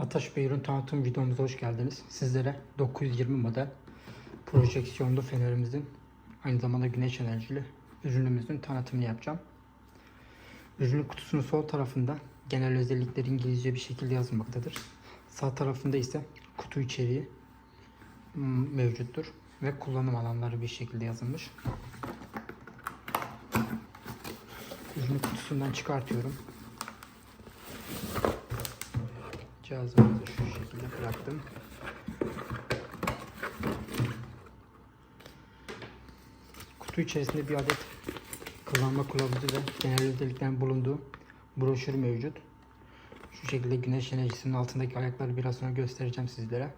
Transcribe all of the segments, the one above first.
Ataş Bey ürün tanıtım videomuza hoş geldiniz. Sizlere 920 model projeksiyonlu fenerimizin aynı zamanda güneş enerjili ürünümüzün tanıtımını yapacağım. Ürünün kutusunun sol tarafında genel özellikleri İngilizce bir şekilde yazılmaktadır. Sağ tarafında ise kutu içeriği mm, mevcuttur ve kullanım alanları bir şekilde yazılmış. Ürünü kutusundan çıkartıyorum. Cihazımızı şu şekilde bıraktım. Kutu içerisinde bir adet kullanma kılavuzu ve genel özelliklerin bulunduğu broşür mevcut. Şu şekilde güneş enerjisinin altındaki ayakları biraz sonra göstereceğim sizlere.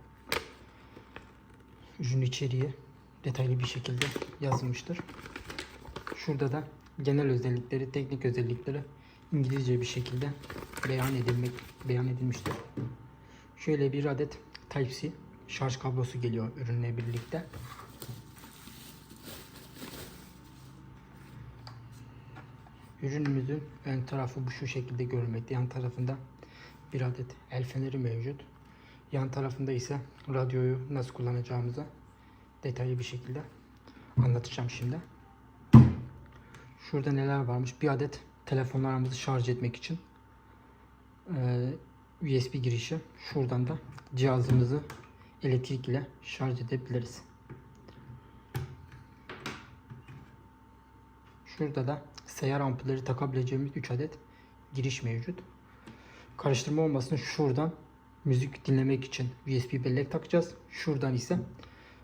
Ürün içeriği detaylı bir şekilde yazılmıştır. Şurada da genel özellikleri, teknik özellikleri İngilizce bir şekilde beyan edilmek beyan edilmiştir. Şöyle bir adet Type-C şarj kablosu geliyor ürünle birlikte. Ürünümüzün ön tarafı bu şu şekilde görülmekte. Yan tarafında bir adet el feneri mevcut. Yan tarafında ise radyoyu nasıl kullanacağımızı detaylı bir şekilde anlatacağım şimdi. Şurada neler varmış? Bir adet telefonlarımızı şarj etmek için eee, USB girişi. Şuradan da cihazımızı elektrik ile şarj edebiliriz. Şurada da seyyar ampulleri takabileceğimiz 3 adet giriş mevcut. Karıştırma olmasın şuradan müzik dinlemek için USB bellek takacağız. Şuradan ise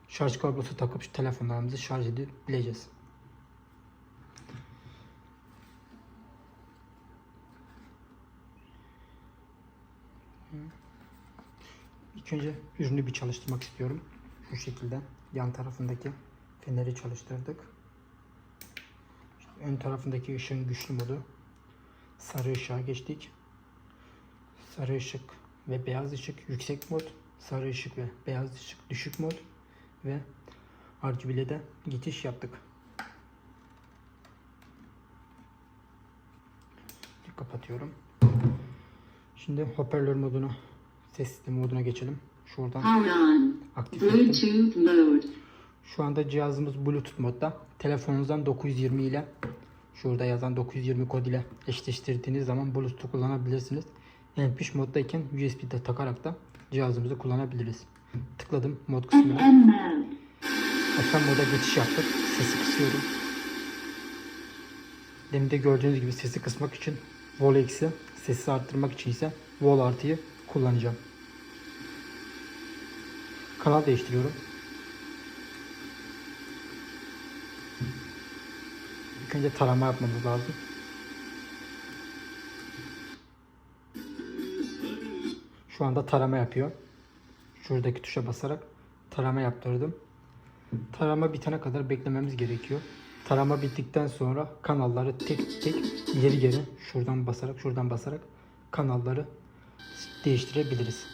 şarj kablosu takıp telefonlarımızı şarj edebileceğiz. İlk önce ürünü bir çalıştırmak istiyorum. Şu şekilde yan tarafındaki feneri çalıştırdık. İşte ön tarafındaki ışığın güçlü modu. Sarı ışığa geçtik. Sarı ışık ve beyaz ışık yüksek mod. Sarı ışık ve beyaz ışık düşük mod. Ve RGB'le de geçiş yaptık. Kapatıyorum. Şimdi hoparlör moduna, ses sistemi moduna geçelim. Şuradan aktif ettim. Şu anda cihazımız Bluetooth modda. Telefonunuzdan 920 ile şurada yazan 920 kod ile eşleştirdiğiniz zaman Bluetooth kullanabilirsiniz. MP3 moddayken USB'de takarak da cihazımızı kullanabiliriz. Tıkladım mod kısmına. FM moda geçiş yaptık. Sesi kısıyorum. Demin de gördüğünüz gibi sesi kısmak için vol eksi, sesi arttırmak için ise vol artıyı kullanacağım. Kanal değiştiriyorum. İlk önce tarama yapmamız lazım. Şu anda tarama yapıyor. Şuradaki tuşa basarak tarama yaptırdım. Tarama bitene kadar beklememiz gerekiyor. Tarama bittikten sonra kanalları tek tek ileri geri şuradan basarak şuradan basarak kanalları değiştirebiliriz.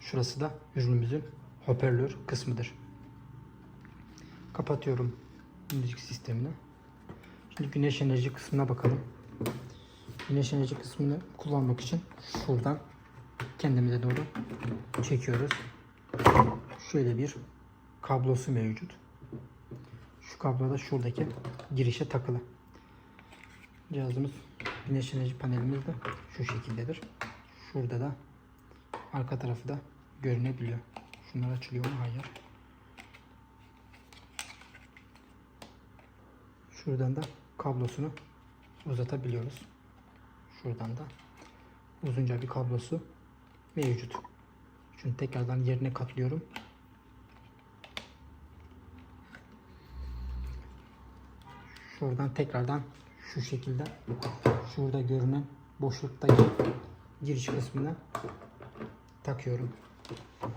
Şurası da ürünümüzün hoparlör kısmıdır. Kapatıyorum müzik sistemini. Şimdi güneş enerji kısmına bakalım. Güneş enerji kısmını kullanmak için şuradan kendimize doğru çekiyoruz. Şöyle bir kablosu mevcut. Şu kablo da şuradaki girişe takılı. Cihazımız güneş enerji panelimiz de şu şekildedir. Şurada da arka tarafı da görünebiliyor. Şunlar açılıyor mu? Hayır. Şuradan da kablosunu uzatabiliyoruz. Şuradan da uzunca bir kablosu mevcut. Şunu tekrardan yerine katlıyorum. Şuradan tekrardan şu şekilde şurada görünen boşluktaki giriş kısmına takıyorum.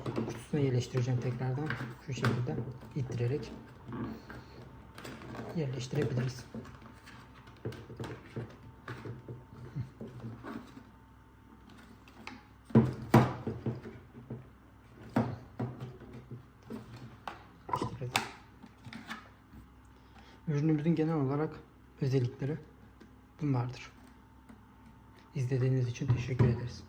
Kutusuna yerleştireceğim tekrardan şu şekilde ittirerek yerleştirebiliriz. İşte Ürünümüzün genel olarak özellikleri bunlardır. İzlediğiniz için teşekkür ederiz.